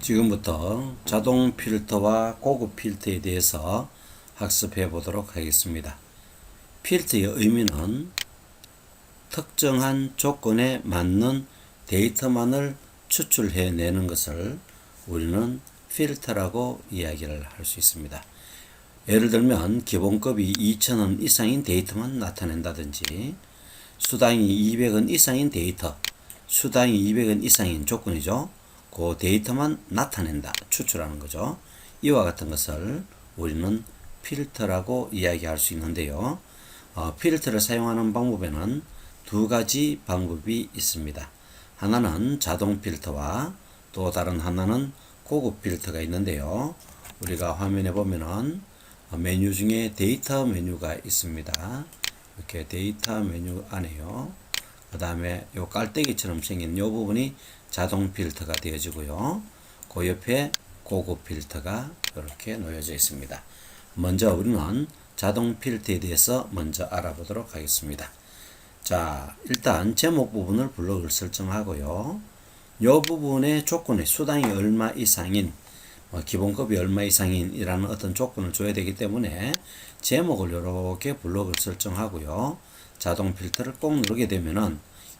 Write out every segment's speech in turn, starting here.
지금부터 자동 필터와 고급 필터에 대해서 학습해 보도록 하겠습니다. 필터의 의미는 특정한 조건에 맞는 데이터만을 추출해 내는 것을 우리는 필터라고 이야기를 할 수 있습니다. 예를 들면 기본급이 2,000원 이상인 데이터만 나타낸다든지 수당이 200원 이상인 데이터, 수당이 200원 이상인 조건이죠. 그 데이터만 나타낸다, 추출하는 거죠. 이와 같은 것을 우리는 필터라고 이야기할 수 있는데요. 어, 필터를 사용하는 방법에는 두 가지 방법이 있습니다. 하나는 자동 필터와 또 다른 하나는 고급 필터가 있는데요. 우리가 화면에 보면은 메뉴 중에 데이터 메뉴가 있습니다. 이렇게 데이터 메뉴 안에요. 그 다음에 요 깔때기처럼 생긴 요 부분이 자동 필터가 되어지고요. 그 옆에 고급 필터가 이렇게 놓여져 있습니다. 먼저 우리는 자동 필터에 대해서 먼저 알아보도록 하겠습니다. 자, 일단 제목 부분을 블록을 설정하고요. 이 부분의 조건의 수당이 얼마 이상인 뭐 기본급이 얼마 이상인이라는 어떤 조건을 줘야 되기 때문에 제목을 이렇게 블록을 설정하고요. 자동 필터를 꼭 누르게 되면은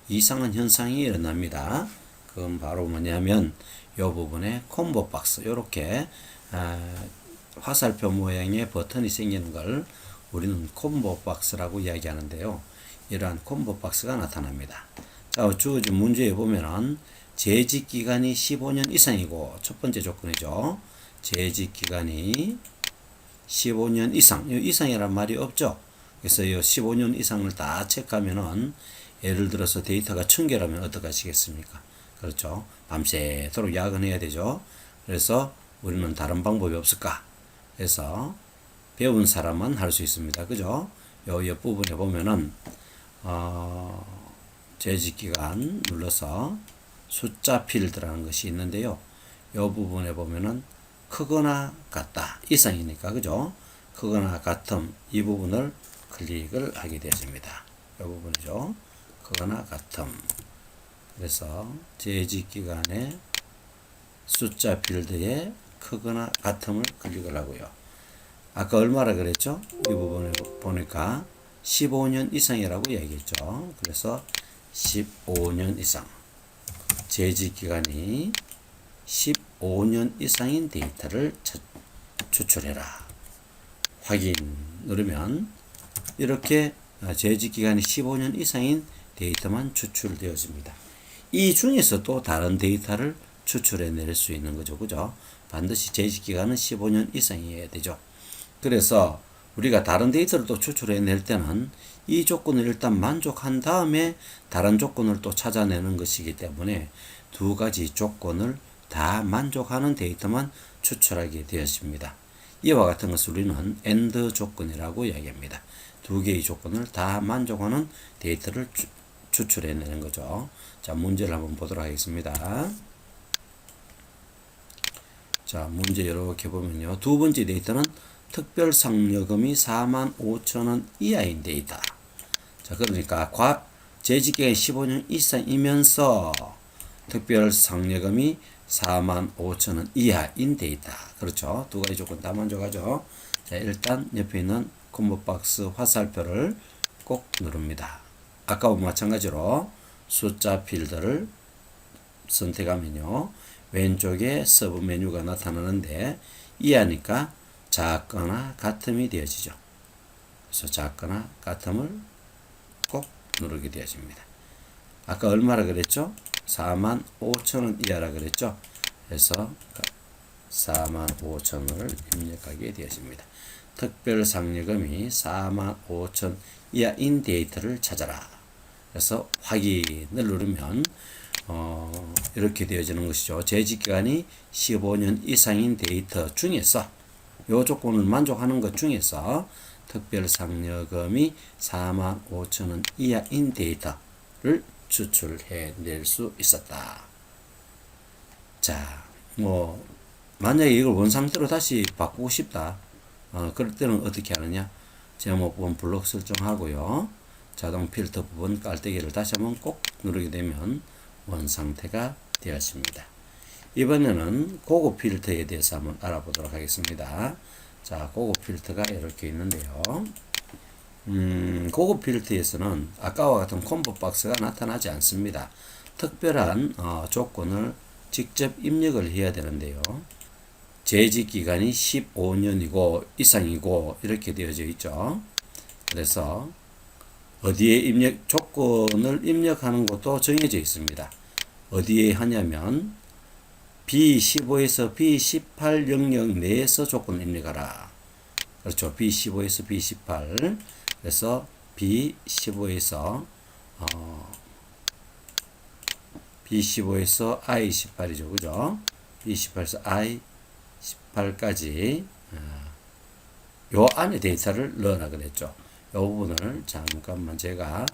이상한 현상이 일어납니다. 그건 바로 뭐냐면 이 부분에 콤보 박스 이렇게 아, 화살표 모양의 버튼이 생기는 걸 우리는 콤보 박스라고 이야기하는데요. 이러한 콤보 박스가 나타납니다. 자, 주어진 문제에 보면은 재직 기간이 15년 이상이고 첫 번째 조건이죠. 재직 기간이 15년 이상. 이 이상이란 말이 없죠. 그래서 이 15년 이상을 다 체크하면은 예를 들어서 데이터가 1000개라면 어떻게 하시겠습니까? 그렇죠. 밤새도록 야근해야 되죠. 그래서 우리는 다른 방법이 없을까? 그래서 배운 사람만 할 수 있습니다. 그죠? 요 옆부분에 보면은 어, 재직 기간 눌러서 숫자 필드라는 것이 있는데요. 이 부분에 보면은 크거나 같다 이상이니까 그죠? 크거나 같음 이 부분을 클릭을 하게 되었습니다. 이 부분이죠. 크거나 같음. 그래서 재직 기간에 숫자 필드에 크거나 같음을 클릭을 하고요. 아까 얼마라 그랬죠? 이 부분에 보니까 15년 이상이라고 얘기했죠. 그래서 15년 이상. 재직 기간이 15년 이상인 데이터를 추출해라. 확인 누르면 이렇게 재직 기간이 15년 이상인 데이터만 추출되어집니다. 이 중에서 또 다른 데이터를 추출해 낼 수 있는 거죠. 그죠? 반드시 재직 기간은 15년 이상이어야 되죠. 그래서 우리가 다른 데이터를 또 추출해 낼 때는 이 조건을 일단 만족한 다음에 다른 조건을 또 찾아내는 것이기 때문에 두 가지 조건을 다 만족하는 데이터만 추출하게 되었습니다. 이와 같은 것을 우리는 AND 조건이라고 이야기합니다. 두 개의 조건을 다 만족하는 데이터를 추출해내는 거죠. 자, 문제를 한번 보도록 하겠습니다. 자, 문제 이렇게 보면요. 두 번째 데이터는 특별상여금이 4만 5천원 이하인 데이터. 자, 그러니까 과, 재직기간 15년 이상이면서 특별상여금이 4만 5천원 이하인 데이터. 그렇죠. 두 가지 조건 다 만족하죠. 자, 일단 옆에 있는 콤보박스 화살표를 꼭 누릅니다. 아까와 마찬가지로 숫자 필드를 선택하면요. 왼쪽에 서브 메뉴가 나타나는데 이하니까 작거나 같음이 되어지죠. 그래서 작거나 같음을 꼭 누르게 되어집니다. 아까 얼마라 그랬죠? 4만 5천원 이하라 그랬죠? 그래서 4만 5천원을 입력하게 되어집니다. 특별 상여금이 4만 5천 이하인 데이터를 찾아라. 그래서 확인을 누르면 어, 이렇게 되어지는 것이죠. 재직기간이 15년 이상인 데이터 중에서 요 조건을 만족하는 것 중에서 특별상여금이 4만 5천원 이하인 데이터를 추출해 낼 수 있었다. 자, 뭐, 만약에 이걸 원상태로 다시 바꾸고 싶다. 어, 그럴 때는 어떻게 하느냐? 제목 부분 블록 설정하고요. 자동 필터 부분 깔때기를 다시 한번 꼭 누르게 되면 원 상태가 되었습니다. 이번에는 고급 필터에 대해서 한번 알아보도록 하겠습니다. 자, 고급 필터가 이렇게 있는데요. 음, 고급 필터에서는 아까와 같은 콤보 박스가 나타나지 않습니다. 특별한 어, 조건을 직접 입력을 해야 되는데요. 재직 기간이 15년이고 이상이고 이렇게 되어져 있죠. 그래서 어디에 입력 조건을 입력하는 것도 정해져 있습니다. 어디에 하냐면 B15에서 B18 영역 내에서 조건을 입력하라. 그렇죠. B15에서 B18 그래서 B15에서 어, B15에서 I18이죠. 그죠? B18에서 I18까지 어, 요 안에 데이터를 넣으라 그랬죠. 요 부분을 잠깐만 제가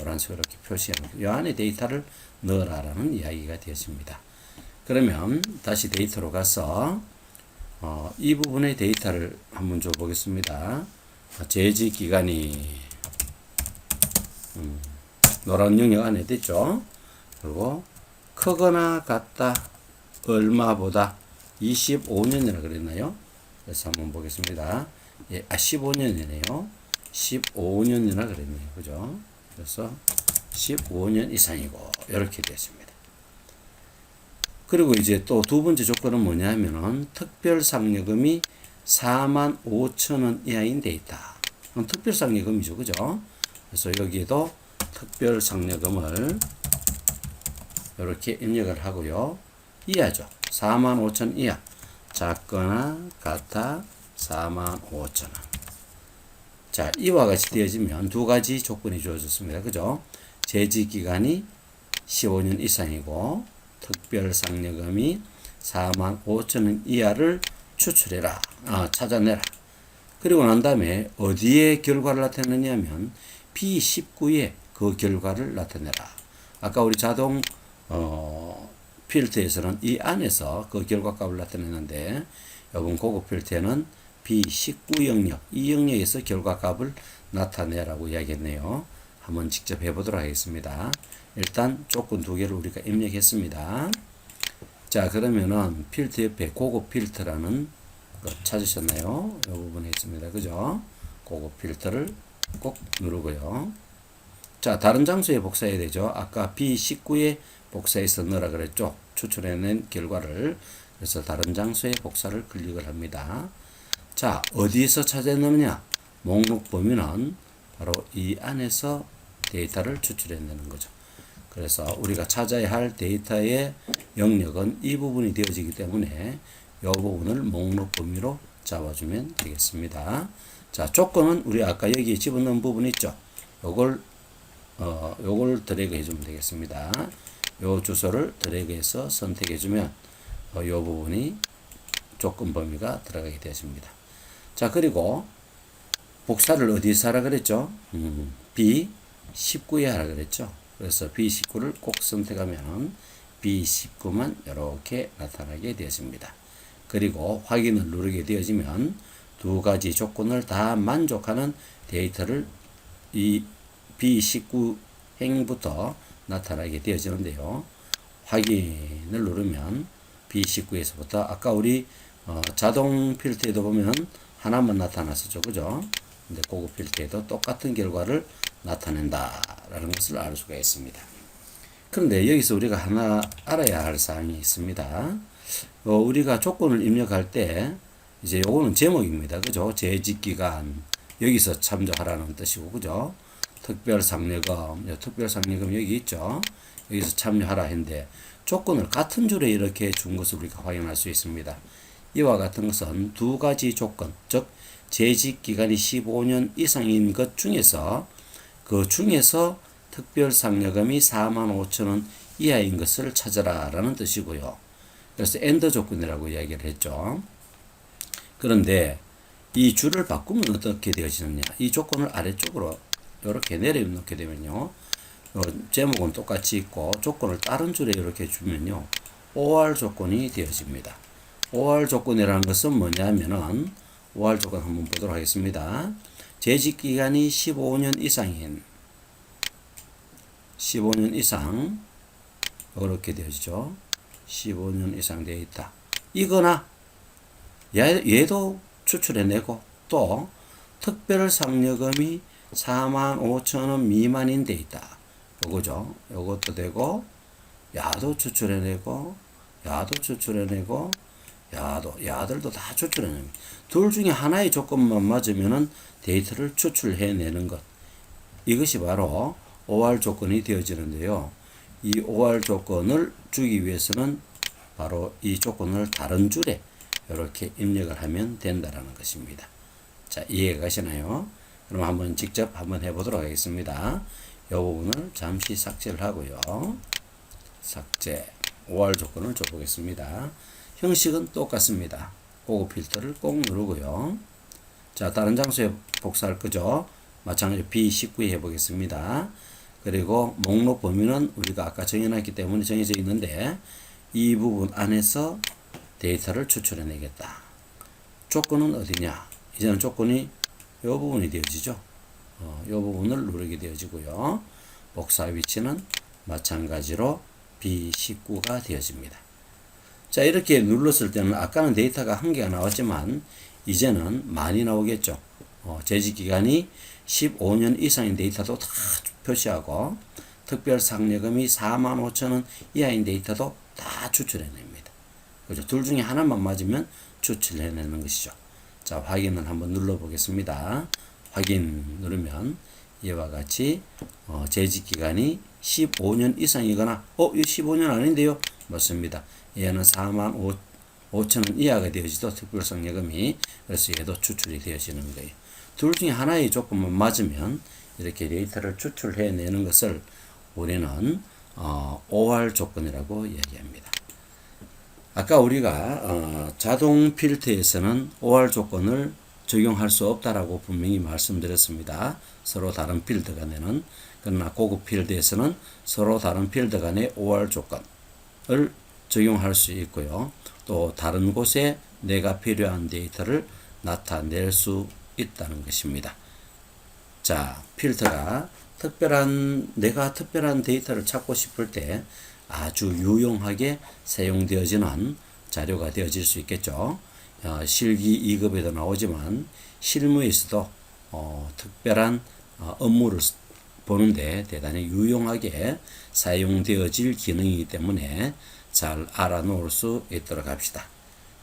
노란색으로 이렇게 표시하는 요 안에 데이터를 넣으라라는 이야기가 되었습니다. 그러면 다시 데이터로 가서 어, 이 부분의 데이터를 한번 줘 보겠습니다. 재직 기간이 음, 노란 영역 안에 됐죠. 그리고 크거나 같다 얼마보다 25년이라 그랬나요? 그래서 한번 보겠습니다. 예, 아 15년이네요. 15년이나 그랬네요. 그죠? 그래서 15년 이상이고 이렇게 됐습니다. 그리고 이제 또 두 번째 조건은 뭐냐면은 특별상여금이 4만 5천 원 이하인 데이터. 특별상여금이죠. 그죠? 그래서 여기에도 특별상여금을 이렇게 입력을 하고요. 이하죠. 4만 5천 이하. 작거나 같아 4만 5천 원. 자, 이와 같이 되어지면 두 가지 조건이 주어졌습니다. 그죠? 재직 기간이 15년 이상이고 특별상여금이 4만 5천 원 이하를 추출해라. 아, 찾아내라. 그리고 난 다음에 어디에 결과를 나타내냐면 B19에 그 결과를 나타내라. 아까 우리 자동 어, 필터에서는 이 안에서 그 결과값을 나타내는데 이번 고급 필터에는 B19 영역, 이 영역에서 결과값을 나타내라고 이야기했네요. 한번 직접 해보도록 하겠습니다. 일단 조건 두 개를 우리가 입력했습니다. 자, 그러면은 필터 옆에 고급 필터라는 거 찾으셨나요? 이 부분에 있습니다. 그죠? 고급 필터를 꼭 누르고요. 자, 다른 장소에 복사해야 되죠. 아까 B19에 복사해서 넣으라 그랬죠. 추출해낸 결과를. 그래서 다른 장소에 복사를 클릭을 합니다. 자, 어디에서 찾아내느냐? 목록 범위는 바로 이 안에서 데이터를 추출해내는 거죠. 그래서 우리가 찾아야 할 데이터의 영역은 이 부분이 되어지기 때문에 이 부분을 목록 범위로 잡아주면 되겠습니다. 자, 조건은 우리 아까 여기에 집어넣은 부분 있죠? 요걸, 어, 요걸 드래그 해주면 되겠습니다. 요 주소를 드래그해서 선택해주면 어, 요 부분이 조건 범위가 들어가게 되었습니다. 자, 그리고 복사를 어디서 하라 그랬죠? 음, B19에 하라 그랬죠? 그래서 B19를 꼭 선택하면 B19만 이렇게 나타나게 되었습니다. 그리고 확인을 누르게 되어지면 두 가지 조건을 다 만족하는 데이터를 이 B19 행부터 나타나게 되어지는데요. 확인을 누르면 B19에서부터 아까 우리 어, 자동 필터에도 보면 하나만 나타났었죠. 그죠? 근데 고급 필터에도 똑같은 결과를 나타낸다라는 것을 알 수가 있습니다. 그런데 여기서 우리가 하나 알아야 할 사항이 있습니다. 어, 우리가 조건을 입력할 때 이제 요거는 제목입니다. 그죠? 재직기간 여기서 참조하라는 뜻이고 그죠? 특별상여금 특별상여금 여기 있죠? 여기서 참여하라 했는데 조건을 같은 줄에 이렇게 준 것을 우리가 확인할 수 있습니다. 이와 같은 것은 두 가지 조건, 즉 재직 기간이 15년 이상인 것 중에서 그 중에서 특별 상여금이 4만 5천 원 이하인 것을 찾아라라는 뜻이고요. 그래서 엔더 조건이라고 이야기를 했죠. 그런데 이 줄을 바꾸면 어떻게 되어지느냐? 이 조건을 아래쪽으로 이렇게 내려놓게 되면요. 어, 제목은 똑같이 있고 조건을 다른 줄에 이렇게 주면요. OR 조건이 되어집니다. OR 조건이라는 것은 뭐냐면은 OR 조건 한번 보도록 하겠습니다. 재직 기간이 15년 이상인 15년 이상 어렵게 되어지죠. 15년 이상 되어 있다. 이거나 얘, 얘도 추출해내고 또 특별 상여금이 4만 5천 원 미만인 데 있다. 요거죠. 요것도 되고 야도 추출해내고 야도 추출해내고 야도 야들도 다 추출해냅니다. 둘 중에 하나의 조건만 맞으면은 데이터를 추출해내는 것. 이것이 바로 OR 조건이 되어지는데요. 이 OR 조건을 주기 위해서는 바로 이 조건을 다른 줄에 이렇게 입력을 하면 된다라는 것입니다. 자, 이해가 가시나요? 그럼 한번 직접 한번 해보도록 하겠습니다. 이 부분을 잠시 삭제를 하고요. 삭제. OR 조건을 줘보겠습니다. 형식은 똑같습니다. 고급 필터를 꼭 누르고요. 자, 다른 장소에 복사할 거죠. 마찬가지로 B19에 해보겠습니다. 그리고 목록 범위는 우리가 아까 정해놨기 때문에 정해져 있는데 이 부분 안에서 데이터를 추출해내겠다. 조건은 어디냐? 이제는 조건이 이 부분이 되어지죠. 어, 이 부분을 누르게 되어지고요. 복사 위치는 마찬가지로 B19가 되어집니다. 자, 이렇게 눌렀을 때는 아까는 데이터가 한 개가 나왔지만 이제는 많이 나오겠죠. 어, 재직 기간이 15년 이상인 데이터도 다 표시하고 특별 상여금이 4만 5천 원 이하인 데이터도 다 추출해냅니다. 그죠? 둘 중에 하나만 맞으면 추출해내는 것이죠. 자, 확인을 한번 눌러보겠습니다. 확인 누르면 이와 같이 어, 재직 기간이 15년 이상이거나 어, 이 15년 아닌데요? 맞습니다. 얘는 4만 5, 5천 원 이하가 되어지도 특별성여금이 그래서 얘도 추출이 되어지는 거예요. 둘 중에 하나의 조건만 맞으면 이렇게 데이터를 추출해내는 것을 우리는 어, OR 조건이라고 얘기합니다. 아까 우리가 어, 자동 필터에서는 OR 조건을 적용할 수 없다라고 분명히 말씀드렸습니다. 서로 다른 필드 간에는 그러나 고급 필드에서는 서로 다른 필드 간의 OR 조건을 적용할 수 있고요. 또 다른 곳에 내가 필요한 데이터를 나타낼 수 있다는 것입니다. 자, 필터가 특별한 내가 특별한 데이터를 찾고 싶을 때 아주 유용하게 사용되어지는 자료가 되어질 수 있겠죠. 어, 실기 2급에도 나오지만 실무에서도 어, 특별한 어, 업무를 보는데 대단히 유용하게 사용되어질 기능이기 때문에 잘 알아놓을 수 있도록 합시다.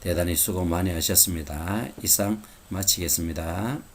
대단히 수고 많이 하셨습니다. 이상 마치겠습니다.